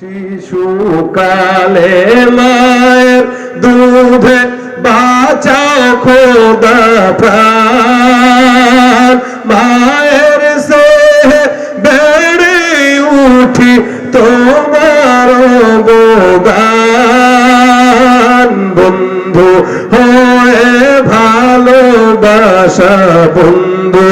শিশুকালে মায়ের দুধে বাঁচাও খোদা প্রাণ। মায়ের সে বেড়ে উঠি তোমার গোগান বন্ধু, হয়ে ভালোবাসা বন্ধু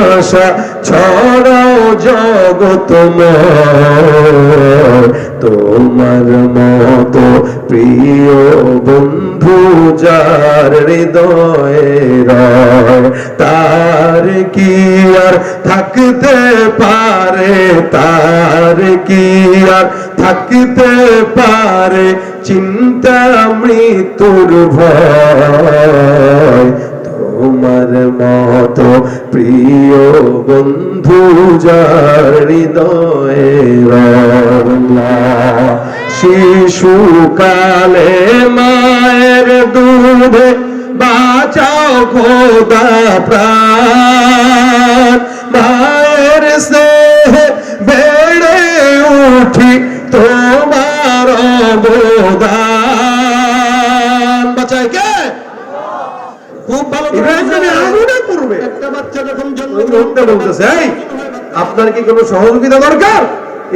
ভালোবাসা ছড়াও জগত তোমার। তোমার মতো প্রিয় বন্ধু যার হৃদয়ে তার কি আর থাকতে পারে? তার কি আর থাকতে পারে? চিন্তা মৃত্যুর ভয়। তোমার মত প্রিয় বন্ধু যার হৃদয়ে শিশুকালে মায়ের দুধে বাঁচাও খোদা প্রাণ। মায়ের স্নেহে একটা বাচ্চা যখন বলতেছে এই আপনার কি কোনো সহযোগিতা দরকার?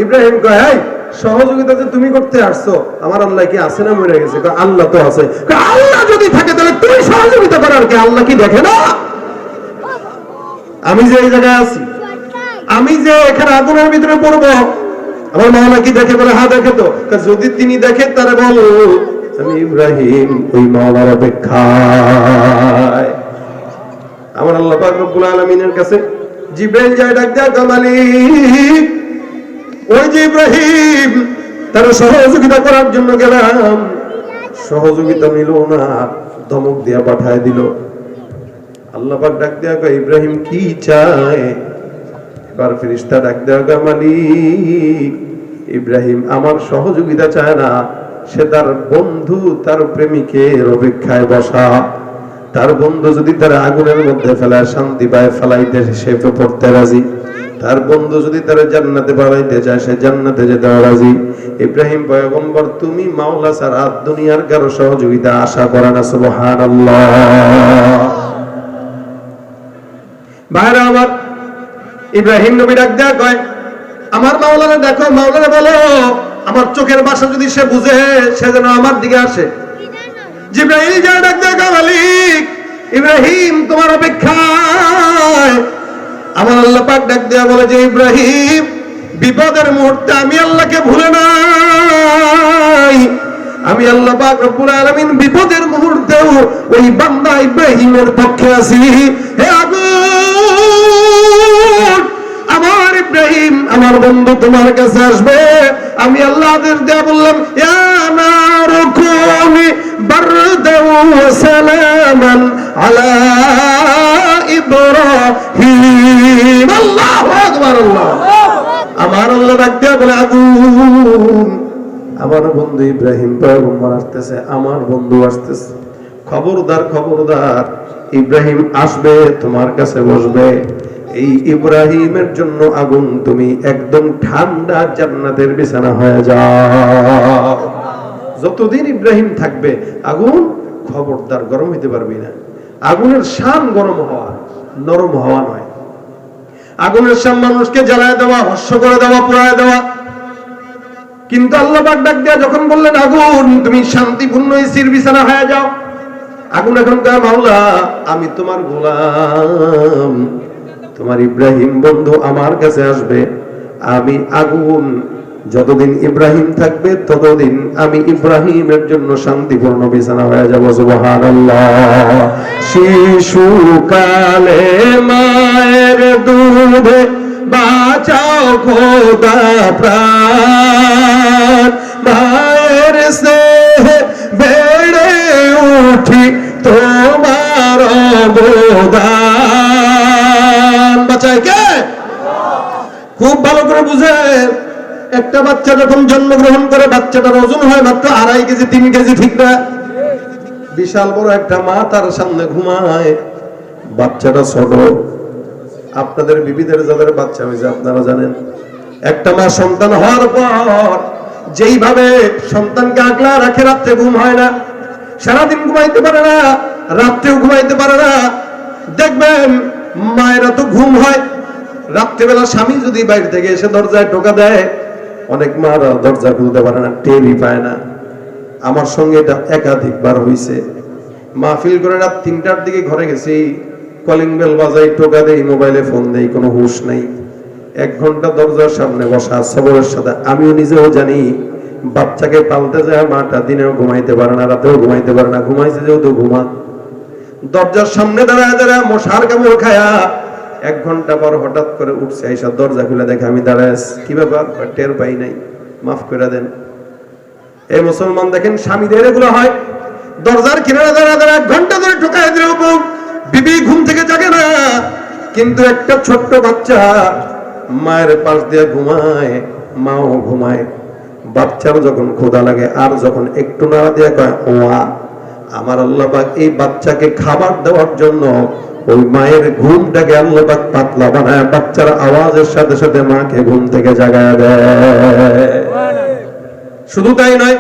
ইব্রাহিম কয় এই সহযোগিতা যে তুমি করতে আসছো আমার আল্লাহ কি আছে না মরে গেছে? আল্লাহ তো আছে। আল্লাহ যদি থাকে তাহলে তুমি সহযোগিতা করার কি আল্লাহ কি দেখে না? আমি যে এই জায়গায় আছি আমি যে এখানে আগুনের ভিতরে পড়ব আমার মাওলা কি দেখে বলে হ্যাঁ দেখে তো। যদি তিনি দেখে তারা বল আমি ইব্রাহিম ওই মাওলার অপেক্ষায়। রব্বুল আলামিনের কাছে। যায় ডাক ওই যে ইব্রাহিম সহযোগিতা করার জন্য গেলাম। সহযোগিতা না, ধমক দিয়া পাঠায় দিল। ডাক ইব্রাহিম, কি চায়? এবার ডাক ইব্রাহিম আমার সহযোগিতা চায় না, সে তার বন্ধু, তার প্রেমিকের অপেক্ষায় বসা। তার বন্ধু যদি তার আগুনের মধ্যে ফেলায়, শান্তি পায়, ফেলাইতে সে পড়তে রাজি। তার বন্ধু যদি তার জান্নাতে বাড়াইতে চায়, সে জান্নাতে যেতে রাজি। ইব্রাহিম পয়গম্বর, তুমি মাওলা ছাড়া দুনিয়ার কারও সহযোগিতা আশা করে না, সুবহানাল্লাহ। ভাইরা আমার, ইব্রাহিম নবী ডাক দেয়া কয়, আমার মাওলানা দেখো, মাওলানা বলো, আমার চোখের বাসা যদি সে বুঝে, সে যেন আমার দিকে আসে। জিব্রাহিম যা ডাক দেয়া কয়, মালিক ইব্রাহিম তোমার অপেক্ষায়। আমার আল্লাহ পাক ডাক দেয়া বলে যে ইব্রাহিম বিপদের মুহূর্তে আমি আল্লাহকে ভুলে নাই। আমি আল্লাহ পাক রব্বুল আলামিন বিপদের মুহূর্তেও ওই বান্দা ইব্রাহিমের পক্ষে আছি। হে আগুন আমার ইব্রাহিম আমার বন্ধু তোমার কাছে আসবে। আমি আল্লাহ আদেশ দেয়া বললাম ইয়া নারু সালামান আলা ইব্রাহিম। আল্লাহু আকবার, আল্লাহ আমার আল্লাহ ডাক বলে আগুন আমার বন্ধু ইব্রাহিম পয়গম্বর আসতেছে, আমার বন্ধু আসতেছে। খবরদার খবরদার, ইব্রাহিম আসবে, তোমার কাছে বসবে। এই ইব্রাহিমের জন্য আগুন, তুমি একদম ঠান্ডা জান্নাতের বিছানা হয়ে যাও। যতদিন ইব্রাহিম থাকবে, আগুন খবরদার গরম হইতে পারবি না। আগুনের শান গরম হওয়া, নরম হওয়া নয়। আগুনের শান মানুষকে জ্বালায় দেওয়া হস্য করে দেওয়া, পোড়ায় দেওয়া। কিন্তু আল্লাহ ডাক দেয়া যখন বললেন, আগুন, তুমি শান্তিপূর্ণ এসির বিছানা হয়ে যাও। আগুন এখন কয় মাওলা? আমি তোমার গোলাম। তোমার ইব্রাহিম বন্ধু আমার কাছে আসবে। আমি আগুন যতদিন ইব্রাহিম থাকবে, ততদিন আমি ইব্রাহিমের জন্য শান্তিপূর্ণ বিছানা হয়ে যাব, সুবহানাল্লাহ। শিশুকালে মায়ের দুধে বাঁচাও খোদা প্রাণ। মায়ের স্নেহে বেড়ে উঠি তোমার অবদান। বাঁচায় কে? খুব ভালো করে বুঝে একটা বাচ্চা যখন জন্মগ্রহণ করে, বাচ্চাটার ওজন হয় মাত্র আড়াই কেজি, তিন কেজি, ঠিক না? বিশাল বড় একটা মা তার সামনে ঘুমায়। বাচ্চাটা ছোট। আপনাদের বিবিদের যাদের বাচ্চা হয়েছে, আপনারা জানেন। একটা মা সন্তান হওয়ার পর, যেইভাবে সন্তানকে আগলা রাখে, রাত্রে ঘুম হয় না। সারাদিন ঘুমাইতে পারে না, রাত্রেও ঘুমাইতে পারে না। দেখবেন, মায়েরা তো ঘুম হয়। রাত্রেবেলা স্বামী যদি বাইরে থেকে এসে দরজায় টোকা দেয় অনেক মারা দরজা খুলতে পারে না টেরই পায় না। আমার সঙ্গে এটা একাধিকবার হয়েছে মাহফিল করে রাত তিনটার দিকে ঘরে গেছি কলিং বেল বাজাই, টোকা দেই মোবাইলে ফোন দেই, কোনো হুশ নাই। এক ঘণ্টা দরজার সামনে বসা, সবরের সাথে। আমিও নিজেও জানি, বাচ্চাকে পালতে যায়, মাটা দিনেও ঘুমাইতে পারে না, রাতেও ঘুমাইতে পারে না, ঘুমাইছে যেহেতু ঘুমা। দরজার সামনে দাঁড়ায় দাঁড়ায় মশার কামড় খায়া এক ঘণ্টা পর হঠাৎ করে উঠছে এইসব দরজা খুলে দেখে আমি দাঁড়ায়। কি ব্যাপার? টের পাই নাই। মাফ করে দেন। এই মুসলমান দেখেন, স্বামীদের এগুলো হয়। দরজার কিনারে দাঁড়া দাঁড়া এক ঘণ্টা ধরে ঠোকায় দিল বিবি ঘুম থেকে জাগে না। কিন্তু একটা ছোট্ট বাচ্চা মায়ের পাশ দিয়ে ঘুমায়, মাও ঘুমায়। বাচ্চার যখন ক্ষুধা লাগে, আর যখন একটু নাড়া দিয়ে কয়, ওয়া, আমার আল্লাহ এই বাচ্চাকে খাবার দেওয়ার জন্য ওই মায়ের ঘুমটাকে আল্লাহ পাক পাতলা বানায়, বাচ্চার আওয়াজের সাথে সাথে মাকে ঘুম থেকে জাগায় দেয়। শুধু তাই নয়,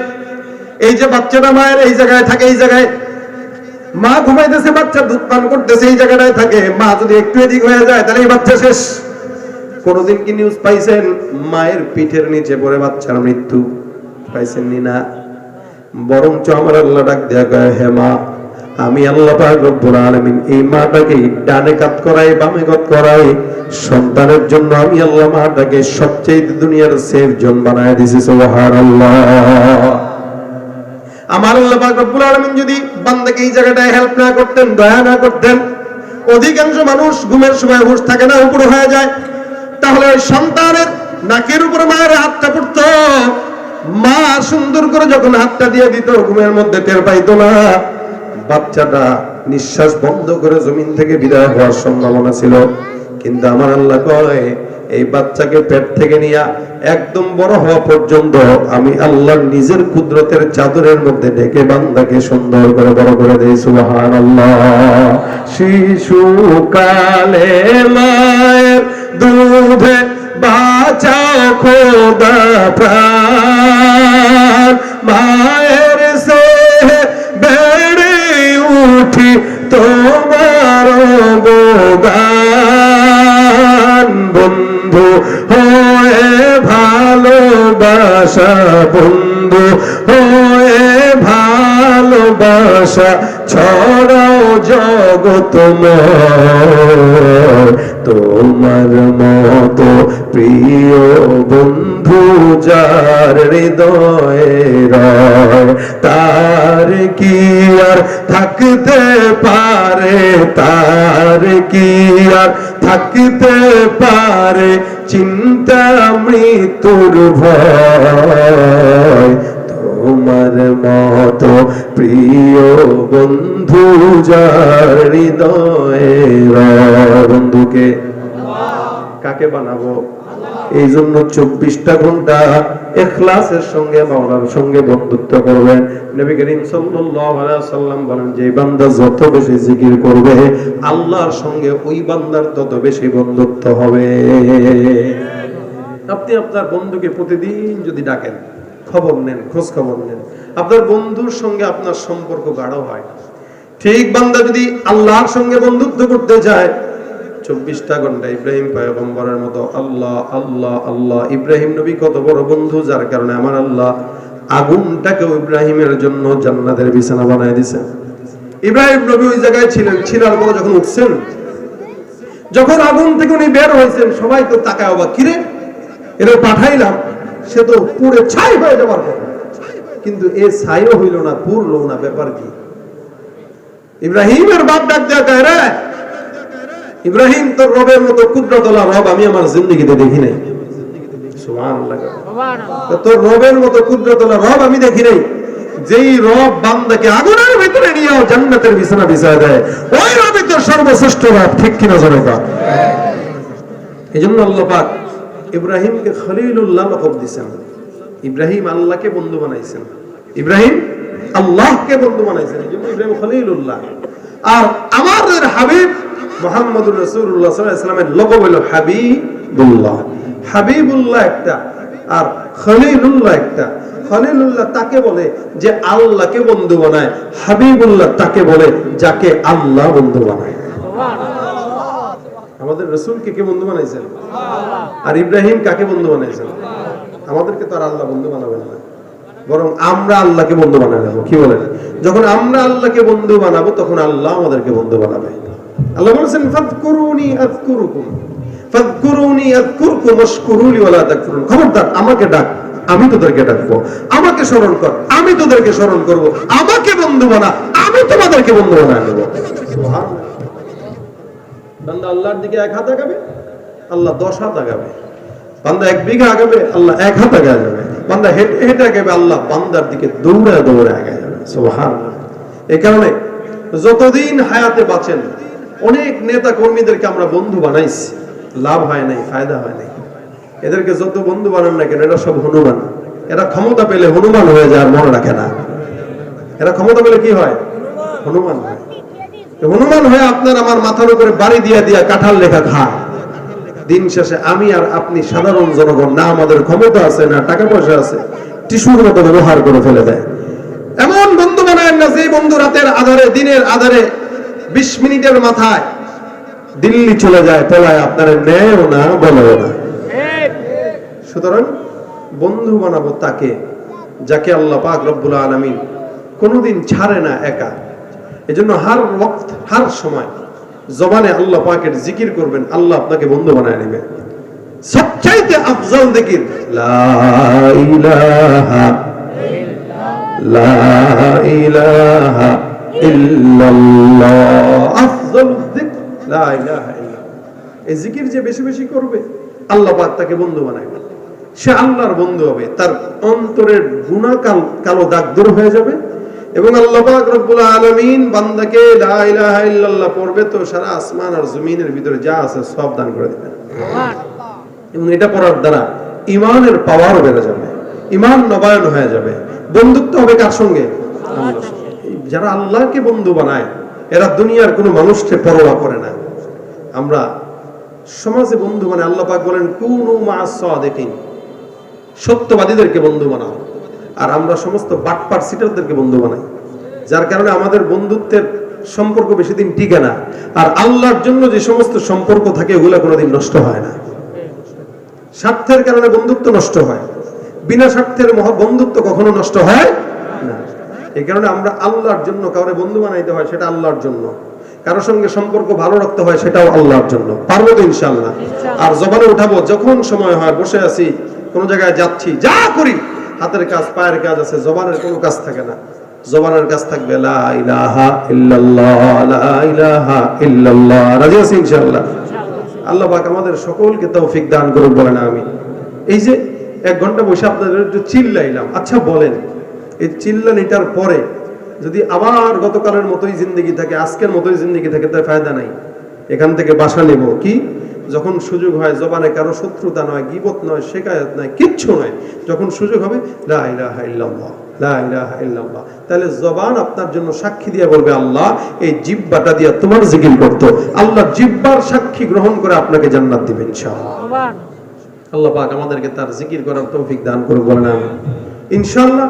এই যে বাচ্চাটা মায়ের এই জায়গায় থাকে, এই জায়গায় মা ঘুমাইতেছে, বাচ্চা দুধ পান করতেছে, এই জায়গাটায় থাকে। মা যদি একটু এদিক হয়ে যায়, তাহলে এই বাচ্চা শেষ। কোনদিন কি নিউজ পাইছেন? মায়ের পিঠের নিচে পড়ে বাচ্চার মৃত্যু। পাইছেন নি? না বরঞ্চ আমার আল্লাহ ডাক দেয়া হে মা আমি আল্লাহ পাক রব্বুল আলামিন এই মাটাকে ডানে কাত করাই, বামে কাত করাই, সন্তানের জন্য আমি আল্লাহ মাটাকে সবচেয়ে দুনিয়ার সেফ জন বানায় সুবহানাল্লাহ। আমার আল্লাহ পাক রব্বুল আলামিন যদি বান্দাকে এই জায়গাটায় হেল্প না করতেন, দয়া না করতেন, অধিকাংশ মানুষ ঘুমের সময় হুঁশ থাকে না, উপরে হয়ে যায়। তাহলে সন্তানের নাকের উপরে মায়ের হাতটা পড়তো। মা সুন্দর করে যখন হাতটা দিয়ে দিত, ঘুমের মধ্যে টের পাইতো না। বাচ্চাটা নিঃশ্বাস বন্ধ করে জমিন থেকে বিদায় হওয়ার সম্ভাবনা ছিল। কিন্তু আমার আল্লাহ কয়, এই বাচ্চাকে পেট থেকে নিয়ে একদম বড় হওয়া পর্যন্ত আমি আল্লাহ নিজের কুদরতের চাদরের মধ্যে ঢেকে বান্দাকে সুন্দর করে বড় করে দেই, সুবহানাল্লাহ। শিশুকালে মায়ের দুধে বাঁচাও খোদা প্রাণ। মায়ের উঠি তোমার গোগান বন্ধু, হয়ে ভালোবাসা, বন্ধু, হয়ে ভালোবাসা, ছড়াও জগতময় তোমার মতো প্রিয় বন্ধু যার হৃদয়ে তার কি আর থাকতে পারে? তার কি আর থাকতে পারে? চিন্তা মৃত্যুর ভয়। তোমার মতো প্রিয় বন্ধু যার হৃদয়ে বন্ধুকে কাকে বানাবো? এই জন্য চব্বিশটা ঘণ্টা এখলাসের সঙ্গে, মাওলার সঙ্গে বন্ধুত্ব করবেন। নবী করিম সাল্লাম বলেন, যে বান্দা যত বেশি জিকির করবে, আল্লাহর সঙ্গে ওই বান্দার তত বেশি বন্ধুত্ব হবে। আপনি আপনার বন্ধুকে প্রতিদিন যদি ডাকেন, খবর নেন খোঁজ খবর নেন, আপনার বন্ধুর সঙ্গে আপনার সম্পর্ক গাঢ় হয়। ঠিক বান্দা যদি আল্লাহর সঙ্গে বন্ধুত্ব করতে চায় চব্বিশটা ঘণ্টা ইব্রাহিম পয়গম্বরের মতো আল্লাহ আল্লাহ আল্লাহ। ইব্রাহিম নবী কত বড় বন্ধু, যার কারণে আমার আল্লাহ আগুনটাকে ইব্রাহিমের জন্য জান্নাতের বিছানা বানায় দিছে। ইব্রাহিম নবী ওই জায়গায় ছিলেন, ছিলার পরে যখন উঠছেন, যখন আগুন থেকে উনি বের হয়েছেন, সবাই তো তাকায় অবাক, কিরে? এটা পাঠাইলাম। সে তো পুড়ে ছাই হয়ে যাবার কিন্তু এ ছাইও হইল না পুরলো না, ব্যাপার কি? ইব্রাহিমের বাপ ডাক রে ইব্রাহিম তোর রবের মতো কুদরতলা রব আমি আমার জিন্দগিতে দেখি নাই। তোর রবের মতো কুদরতলা রব আমি দেখি নাই। যেই রব বান্দাকে আগুনের ভিতরে নিয়ে জান্নাতের বিছানা বিছায় দেয় ওই রবই তোর সর্বশ্রেষ্ঠ রব ঠিক কিনা জোরে কা এই জন্য আল্লাহ পাক ইব্রাহিমকে খলিলুল্লাহ লকব দিছেন। ইব্রাহিম আল্লাহকে বন্ধু বানাইছেন। ইব্রাহিম আল্লাহকে বন্ধু বানাইছেন। এই জন্য ইব্রাহিম খলিলুল্লাহ। আর আমাদের হাবিব মোহাম্মদুর রসুল্লাহ সাল্লামের লকব হলো হাবিবুল্লাহ। হাবিবুল্লাহ একটা আর খলিলুল্লাহ একটা। খলিলুল্লাহ তাকে বলে যে আল্লাহকে বন্ধু বানায় হাবিবুল্লাহ তাকে বলে যাকে আল্লাহ বন্ধু বানায়। আমাদের রসুলকে কে বন্ধু বানাইছেন? আর ইব্রাহিম কাকে বন্ধু বানাইছেন? আমাদেরকে তো আর আল্লাহ বন্ধু বানাবেন না। বরং আমরা আল্লাহকে বন্ধু বানায় নেব কি বলেন? যখন আমরা আল্লাহকে বন্ধু বানাবো তখন আল্লাহ আমাদেরকে বন্ধু বানাবে। আল্লাহ বলেছেন, ফাদকুরুনি আযকুরুকুম, ফাদকুরুনি আযকুরকুম ওয়াশকুরুলি তাকফুরুন। খবরদার, আমাকে ডাক, আমি তোদেরকে আমাকে স্মরণ কর, আমি তোদেরকে স্মরণ করব। আমাকে বন্ধু বানা, আমি তোমাদেরকে বন্ধু নেব। বান্দা আল্লাহর দিকে এক হাত আগাবে, আল্লাহ দশ হাত আগাবে। বান্দা এক বিঘা আগাবে, আল্লাহ এক হাত আগে যাবে। বান্দা হেঁটে হেঁটে আগাবে, আল্লাহ বান্দার দিকে দৌড়ে দৌড়ে আগে যাবে। সুবহান এই কারণে যতদিন হায়াতে বাঁচেন অনেক নেতা কর্মীদেরকে আমরা বন্ধু বানাইছি। লাভ হয় নাই, ফায়দা হয় নাই। এদেরকে যত বন্ধু বানান না কেন, এরা সব হনুমান। এরা ক্ষমতা পেলে হনুমান হয়ে যায় মনে রাখে না। এরা ক্ষমতা পেলে কি হয়? হনুমান হয়। হনুমান হয়ে আপনার আমার মাথার উপরে বাড়ি দিয়া দিয়া কাঁঠাল লেখা খায়। দিন শেষে আমি আর আপনি সাধারণ জনগণ, না আমাদের ক্ষমতা আছে, না টাকা পয়সা আছে, টিস্যুর মতো ব্যবহার করে ফেলে দেয়। এমন বন্ধু বানায় না যে বন্ধু রাতের আধারে, দিনের আধারে বিশ মিনিটের মাথায় দিল্লি চলে যায়, পলায়। আপনার নেয়ও না বলেও না। সুতরাং বন্ধু বানাবো তাকে, যাকে আল্লাহ পাক রব্বুল আলমিন কোনোদিন ছাড়ে না একা। এজন্য হার ওয়াক্ত, হার সময় জবানে আল্লাহ পাকের জিকির করবেন, আল্লাহ আপনাকে বন্ধু বানায় নেবে। সবচাইতে আফজল জিকির লা ইলাহা লা ইলাহা জিকির যে বেশি বেশি করবে, আল্লাহ তাকে বন্ধু সে আল্লাহর বন্ধু হবে, তার অন্তরের গুণা কালো দাগ দূর হয়ে যাবে। এবং আল্লাহ পড়বে তো সারা আসমান আর জমিনের ভিতরে যা আছে সব দান করে এবং এটা পড়ার দ্বারা ইমানের পাওয়ারও বেড়ে যাবে। ইমান নবায়ন হয়ে যাবে। বন্ধুত্ব হবে কার সঙ্গে? সঙ্গে। যারা আল্লাহকে বন্ধু বানায়, এরা দুনিয়ার কোনো মানুষকে পরোয়া করে না। আমরা সমাজে বন্ধু মানে আল্লাহ পাক বলেন, কুনু সাদিকিন। সত্যবাদীদেরকে বন্ধু বানাও। আর আমরা সমস্ত বাটপার সিটারদেরকে বন্ধু বানাই, যার কারণে আমাদের বন্ধুত্বের সম্পর্ক বেশি দিন টিকে না। আর আল্লাহর জন্য যে সমস্ত সম্পর্ক থাকে, ওগুলো কোনোদিন নষ্ট হয় না। স্বার্থের কারণে বন্ধুত্ব নষ্ট হয়। বিনা স্বার্থের মহা বন্ধুত্ব কখনো নষ্ট হয় না। এই কারণে আমরা আল্লাহর জন্য কাউরে বন্ধু বানাইতে হয় সেটা আল্লাহর জন্য। কারোর সঙ্গে সম্পর্ক ভালো রাখতে হয় সেটাও আল্লাহর জন্য। পারব তো ইনশাল্লাহ আর জবানে উঠাবো যখন সময় হয় বসে আছি কোনো জায়গায় যাচ্ছি যা করি হাতের কাজ পায়ের কাজ আছে জবানের কোনো কাজ থাকে না। জবানের কাজ থাকবে লা ইলাহা ইল্লাল্লাহ লা ইলাহা ইল্লাল্লাহ। রাজি আছি ইনশাআল্লাহ? আল্লাহ পাক আমাদের সকলকে তৌফিক দান করুক বলেন আমি এই যে এক ঘণ্টা বসে আপনাদের একটু চিল্লাইলাম আচ্ছা বলেন এই চিল্লানিটার পরে যদি আবার গতকালের মতোই জিন্দগি থাকে আজকের মতোই জিন্দগি থাকে তার ফায়দা নাই। এখান থেকে বাসা নেব। কি? যখন সুযোগ হয় জবানে কারও শত্রুতা নয় গিবত নয় শেখায়ত নয় কিচ্ছু নয়। যখন সুযোগ হবে তাহলে জবান আপনার জন্য সাক্ষী দিয়ে বলবে আল্লাহ এই জিব্বাটা দিয়ে তোমার জিকির করতো। আল্লাহ জিব্বার সাক্ষী গ্রহণ করে আপনাকে জান্নাত দিবেন আল্লাহ। পাক আমাদেরকে তার জিকির করার তৌফিক দান করুক বলেন আমি ইনশাআল্লাহ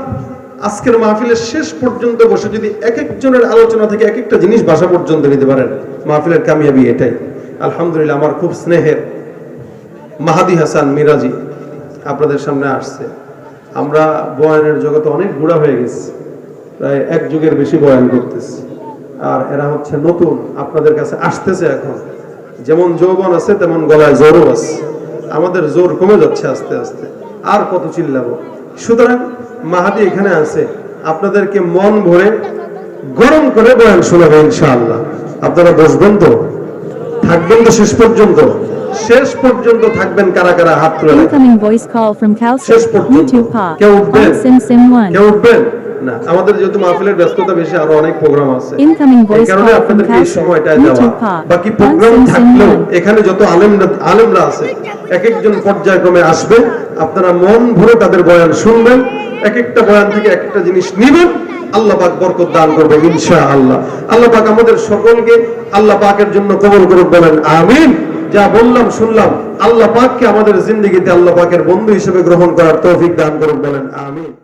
আজকের মাহফিলের শেষ পর্যন্ত বসে যদি এক একজনের আলোচনা থেকে এক একটা জিনিস বাসা পর্যন্ত নিতে পারেন, মাহফিলের কামিয়াবি এটাই। আলহামদুলিল্লাহ আমার খুব স্নেহের মাহাদি হাসান মিরাজি আপনাদের সামনে আসছে। আমরা বয়ানের জগতে অনেক বুড়া হয়ে গেছি, প্রায় এক যুগের বেশি বয়ান করতেছি। আর এরা হচ্ছে নতুন, আপনাদের কাছে আসতেছে এখন। যেমন যৌবন আছে, তেমন গলায় জোরও আছে। আমাদের জোর কমে যাচ্ছে আস্তে আস্তে। আর কত চিল্লাবো? সুতরাং মাহাদি এখানে আছে। আপনাদেরকে মন ভরে গরম করে বয়ান শোনাবে ইনশাআল্লাহ। আপনারা বসবেন তো? থাকবেন তো শেষ পর্যন্ত? শেষ পর্যন্ত থাকবেন কারা কারা? হাত তুলে শেষ. পর্যন্ত। কেউ উঠবেন On Sim Sim 1. কেউ উঠবেন না আমাদের যেহেতু মাহফিলের ব্যস্ততা বেশি আরও অনেক প্রোগ্রাম আছে। এই কারণে আপনাদেরকে এই. সময়টা দেওয়া। বাকি প্রোগ্রাম থাকলেও এখানে যত আলেমরা আলেমরা আছে এক একজন পর্যায়ক্রমে আসবে আপনারা মন ভরে তাদের বয়ান শুনবেন এক একটা বয়ান থেকে এক একটা জিনিস নিবেন আল্লাহ পাক বরকত দান করবে ইনশাআল্লাহ। আল্লাহ আল্লাহ পাক আমাদের সকলকে আল্লাহ পাকের জন্য কবল করুক বলেন আমিন। যা বললাম শুনলাম আল্লাহ পাককে আমাদের জিন্দগিতে আল্লাহ পাকের বন্ধু হিসেবে গ্রহণ করার তৌফিক দান করুন বলেন আমিন।